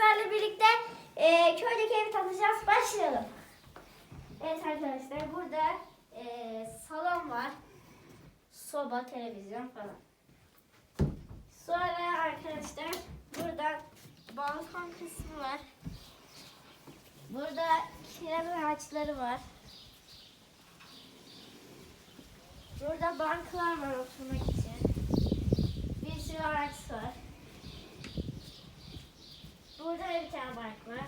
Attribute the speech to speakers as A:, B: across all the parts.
A: sizlerle birlikte e, köydeki evi tanıtacağız. Başlayalım. Evet arkadaşlar burada e, salon var. Soba, televizyon falan. Sonra arkadaşlar burada balkon kısmı var. Burada kiraz ağaçları var. Burada banklar var oturmak için. Bir sürü ağaç var. Burada da bir tane bank var.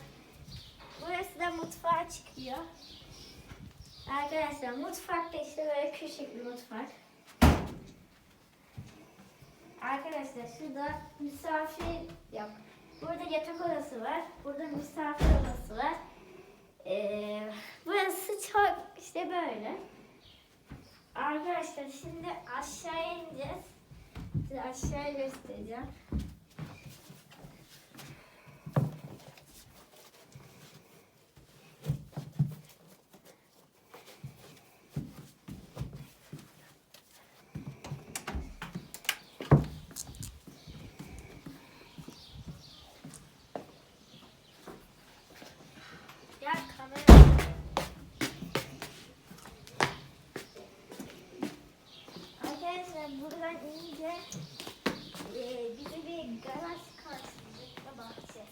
A: Burası da mutfağa çıkıyor. Arkadaşlar mutfakta işte böyle küçük bir mutfak. Arkadaşlar şurada misafir yok. Burada yatak odası var. Burada misafir odası var. Ee, burası çok işte böyle. Arkadaşlar şimdi aşağıya ineceğiz. Size aşağıya göstereceğim. Gel kamera. Arkadaşlar buradan inince e, bizi bir garaj karşısında bahçe.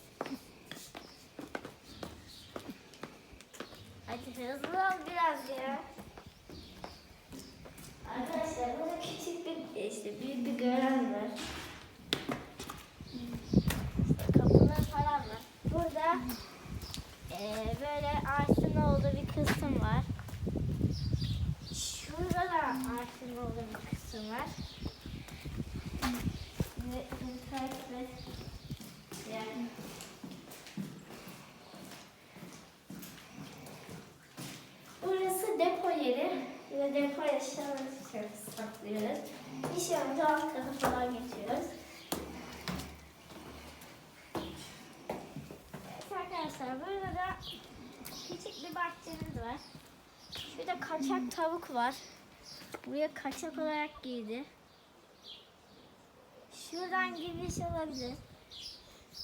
A: Hadi hızlı ol biraz ya. Arkadaşlar burada küçük bir işte büyük bir garaj var. İşte kapılar falan var. Burada e, böyle ağaçın olduğu bir kısım var. Şurada da ağaçın olduğu bir kısım var. Ve takip et. Yani. Burası depo yeri. Ve depo eşyaları saklıyoruz. İş yanında alt kata falan geçiyoruz. Evet arkadaşlar burada da küçük bir bahçemiz var. Şurada kaçak tavuk var. Buraya kaçak olarak girdi. Şuradan giriş olabilir.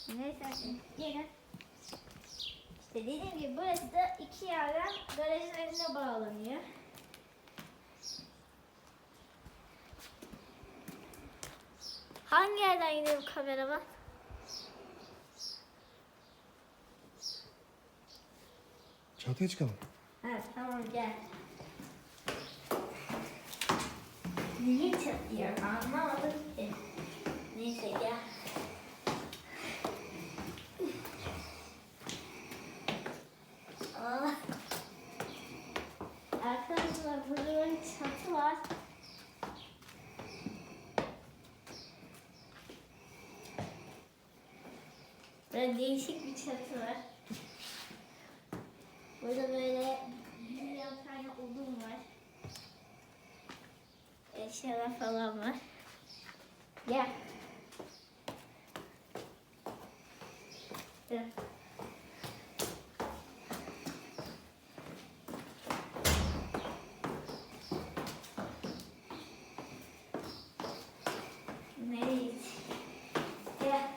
A: Neyse gelin. İşte dediğim gibi burası da iki yerden garajın önüne bağlanıyor. Hangi yerden gidiyor bu kamera bak?
B: Çatıya çıkalım.
A: Evet tamam gel. Çatıyor anlamadım ki. Neyse gel. Aa. Arkadaşlar burada böyle çatı var. Böyle değişik bir çatı var. Burada böyle bir tane odun var. Eşyalar falan var. Gel. Gel. Neredeyiz? Gel.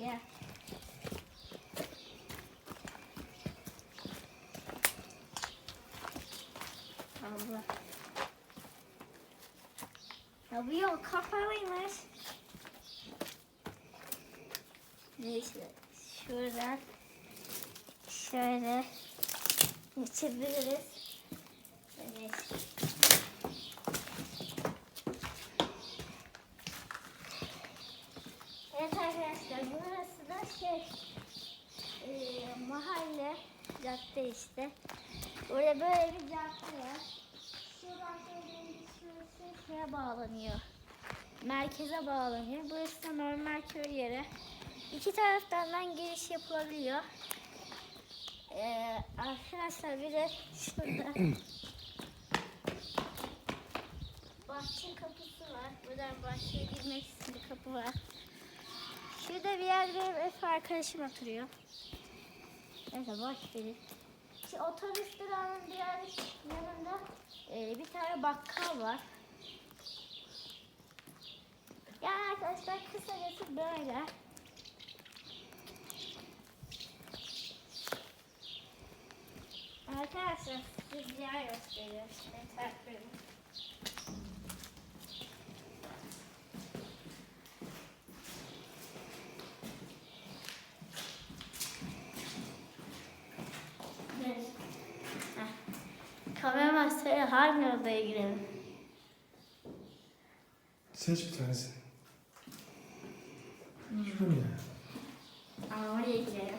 A: Gel. Allah. Ya bu yol kapalıymış. Neyse şuradan şöyle geçebiliriz. Neyse. Evet arkadaşlar burası da şey e, mahalle cadde işte. Burada böyle bir cadde var. Şuradan şöyle bir şurası şeye bağlanıyor. Merkeze bağlanıyor. Burası da normal köy yeri. İki taraftan giriş yapılabiliyor. Ee, arkadaşlar bir de şurada bahçe kapısı var. Buradan bahçeye girmek için bir kapı var. Şurada bir yerde benim arkadaşım oturuyor. Neyse boş verin. Otobüs durağının diğer yanında e, bir tane bakkal var. Yani arkadaşlar kısacası böyle. Arkadaşlar yer gösteriyorum. Şimdi takip edin. Evet. Heh. Kameraman söyle hangi odaya girelim?
B: Seç bir tanesini. Şuraya.
A: Ama oraya girelim.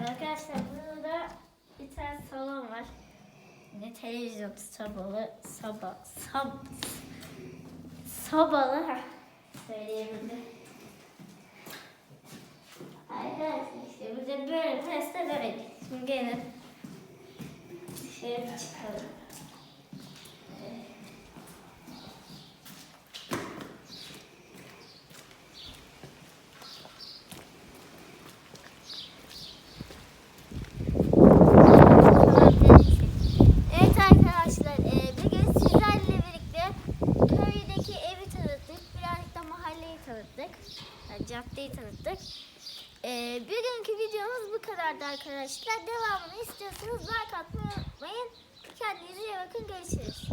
A: Arkadaşlar burada bir tane salon var. Yine televizyon sabalı, saba, sab, sabalı, söyleyebildim. Arkadaşlar işte burada böyle teste böyle. Şimdi gelin da mahalleyi tanıttık, yani caddeyi tanıttık. E, bugünkü videomuz bu kadardı arkadaşlar. Devamını istiyorsanız like atmayı unutmayın. Kendinize iyi bakın, görüşürüz.